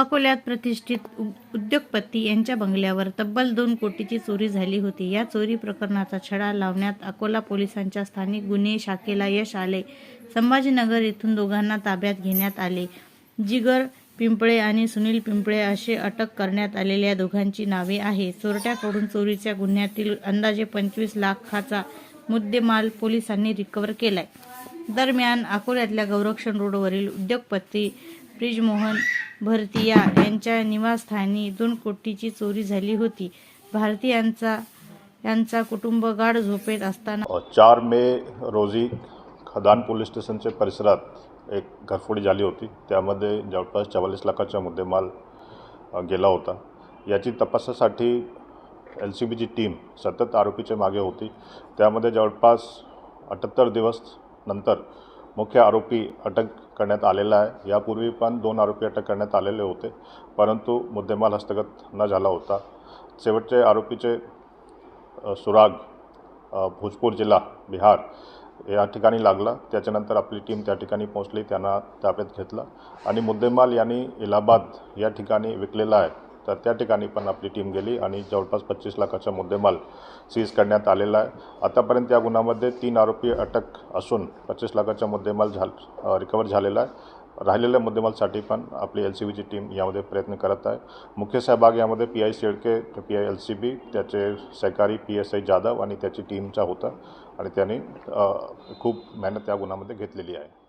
अकोल्यात प्रतिष्ठित उ- उद्योगपती यांच्या बंगल्यावर तब्बल दोन कोटीची चोरी झाली होती. या चोरी प्रकरणाचा छडा लावण्यात अकोला पोलिसांच्या स्थानिक गुन्हे शाखेला यश आले. संभाजीनगर येथून दोघांना ताब्यात घेण्यात आले. जिगर पिंपळे आणि सुनील पिंपळे असे अटक करण्यात आलेल्या दोघांची नावे आहे चोरट्याकडून चोरीच्या गुन्ह्यातील अंदाजे पंचवीस लाखाचा मुद्देमाल पोलिसांनी रिकव्हर केलाय. दरम्यान अकोल्यातल्या गौरक्षण रोडवरील उद्योगपती ब्रिजमोहन भरतिया यांच्या निवासस्थानी दोन कोटीची चोरी झाली होती. भारतीयांचा यांचा कुटुंब गाढ झोपेत असताना चार मे रोजी खदान पोलीस स्टेशनच्या परिसरात एक घरफोडी झाली होती. त्यामध्ये जवळपास चव्वालीस लाखाचा मुद्देमाल गेला होता. याची तपासासाठी एल सी बीची टीम सतत आरोपीच्या मागे होती. त्यामध्ये जवळपास अठ्ठ्याहत्तर दिवस नंतर मुख्य आरोपी अटक करण्यात आलेला आहे. यापूर्वी पण दोन आरोपी अटक करण्यात आलेले होते परंतु मुद्देमाल हस्तगत न झाला होता. शेवटचे आरोपीचे सुराग भोजपूर जिल्हा बिहार या ठिकाणी लागला. त्याच्यानंतर आपली टीम त्या ठिकाणी पोहोचली त्यांना ताब्यात घेतला. आणि मुद्देमाल यांनी इलाहाबाद या ठिकाणी विकलेला आहे. तर त्या ठिकाणी पण आपली टीम गेली आणि जवळपास पच्चीस लाखाचा मुद्देमाल सीज करण्यात आलेला आहे. आतापर्यंत या गुन्ह्यामध्ये तीन आरोपी अटक असून पच्चीस लाखाचा मुद्देमाल झाल रिकवर झालेला आहे. राहिलेल्या मुद्देमालसाठी पण आपली एल सी बीची टीम यामध्ये प्रयत्न करत आहे. मुख्य सहभाग यामध्ये P I Shelke P I L C B त्याचे सहकारी पी एस आय जाधव आणि त्याची टीमचा होता आणि त्यांनी खूप मेहनत या गुन्ह्यामध्ये घेतलेली आहे.